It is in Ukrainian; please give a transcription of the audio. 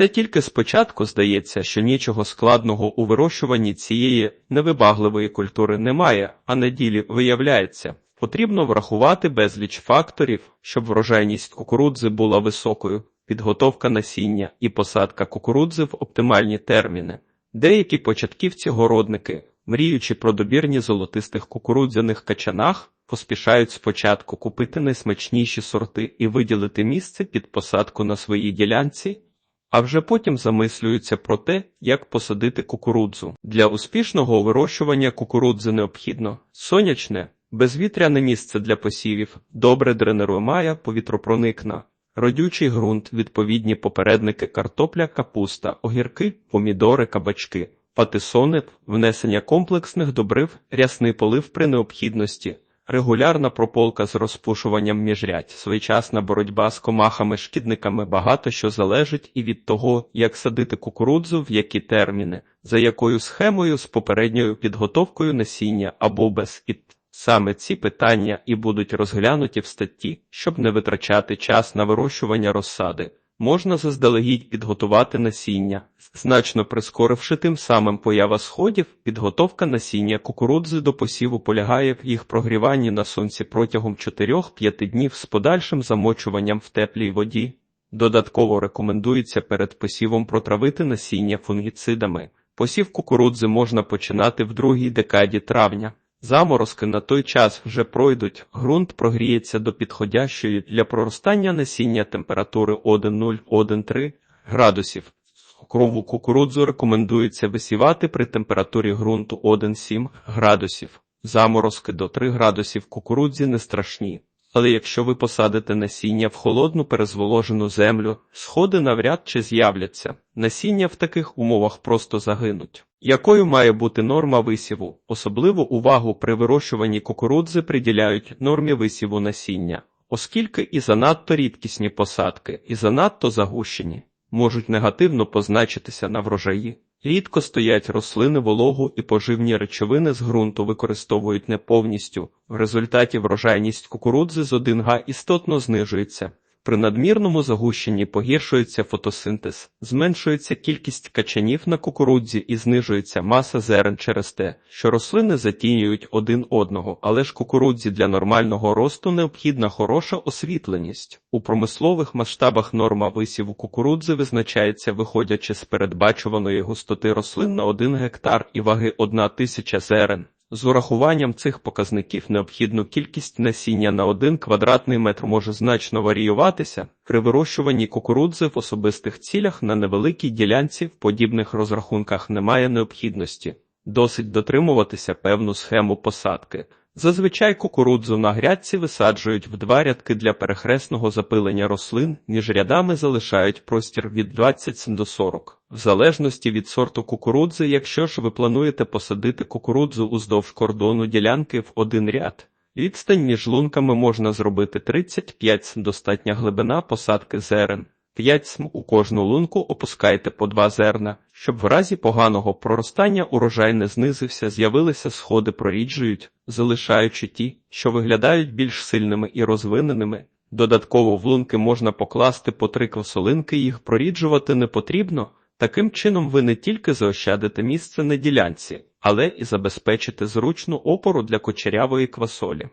Це тільки спочатку здається, що нічого складного у вирощуванні цієї невибагливої культури немає, а на ділі виявляється. Потрібно врахувати безліч факторів, щоб врожайність кукурудзи була високою, підготовка насіння і посадка кукурудзи в оптимальні терміни. Деякі початківці-городники, мріючи про добірні золотистих кукурудзяних качанах, поспішають спочатку купити найсмачніші сорти і виділити місце під посадку на своїй ділянці, а вже потім замислюються про те, як посадити кукурудзу. Для успішного вирощування кукурудзи необхідно сонячне, безвітряне місце для посівів, добре дренерує повітропроникна, родючий ґрунт, відповідні попередники картопля, капуста, огірки, помідори, кабачки, патисони, внесення комплексних добрив, рясний полив при необхідності. Регулярна прополка з розпушуванням міжрядь, своєчасна боротьба з комахами-шкідниками багато що залежить і від того, як садити кукурудзу, в які терміни, за якою схемою з попередньою підготовкою насіння або без і саме ці питання і будуть розглянуті в статті, щоб не витрачати час на вирощування розсади. Можна заздалегідь підготувати насіння, значно прискоривши тим самим поява сходів, підготовка насіння кукурудзи до посіву полягає в їх прогріванні на сонці протягом 4-5 днів з подальшим замочуванням в теплій воді. Додатково рекомендується перед посівом протравити насіння фунгіцидами. Посів кукурудзи можна починати в другій декаді травня. Заморозки на той час вже пройдуть, ґрунт прогріється до підходящої для проростання насіння температури 1,0-1,3 градусів. Крову кукурудзу рекомендується висівати при температурі ґрунту 1,7 градусів. Заморозки до 3 градусів кукурудзі не страшні. Але якщо ви посадите насіння в холодну перезволожену землю, сходи навряд чи з'являться. Насіння в таких умовах просто загинуть. Якою має бути норма висіву? Особливу увагу при вирощуванні кукурудзи приділяють нормі висіву насіння, оскільки і занадто рідкісні посадки, і занадто загущені можуть негативно позначитися на врожаї. Рідко стоять рослини вологу і поживні речовини з ґрунту використовують не повністю. В результаті врожайність кукурудзи з 1 га істотно знижується. При надмірному загущенні погіршується фотосинтез, зменшується кількість качанів на кукурудзі і знижується маса зерен через те, що рослини затінюють один одного, але ж кукурудзі для нормального росту необхідна хороша освітленість. У промислових масштабах норма висіву кукурудзи визначається, виходячи з передбачуваної густоти рослин на 1 гектар і ваги 1 тисяча зерен. З урахуванням цих показників необхідну кількість насіння на один квадратний метр може значно варіюватися. При вирощуванні кукурудзи в особистих цілях на невеликій ділянці в подібних розрахунках немає необхідності. Досить дотримуватися певну схему посадки. Зазвичай кукурудзу на грядці висаджують в два рядки для перехресного запилення рослин, між рядами залишають простір від 20 до 40. В залежності від сорту кукурудзи, якщо ж ви плануєте посадити кукурудзу уздовж кордону ділянки в один ряд, відстань між лунками можна зробити 35 достатня глибина посадки зерен. 5 см у кожну лунку опускайте по два зерна, щоб в разі поганого проростання урожай не знизився, з'явилися сходи проріджують, залишаючи ті, що виглядають більш сильними і розвиненими. Додатково в лунки можна покласти по три квасолинки, їх проріджувати не потрібно. Таким чином ви не тільки заощадите місце на ділянці, але і забезпечите зручну опору для кочерявої квасолі.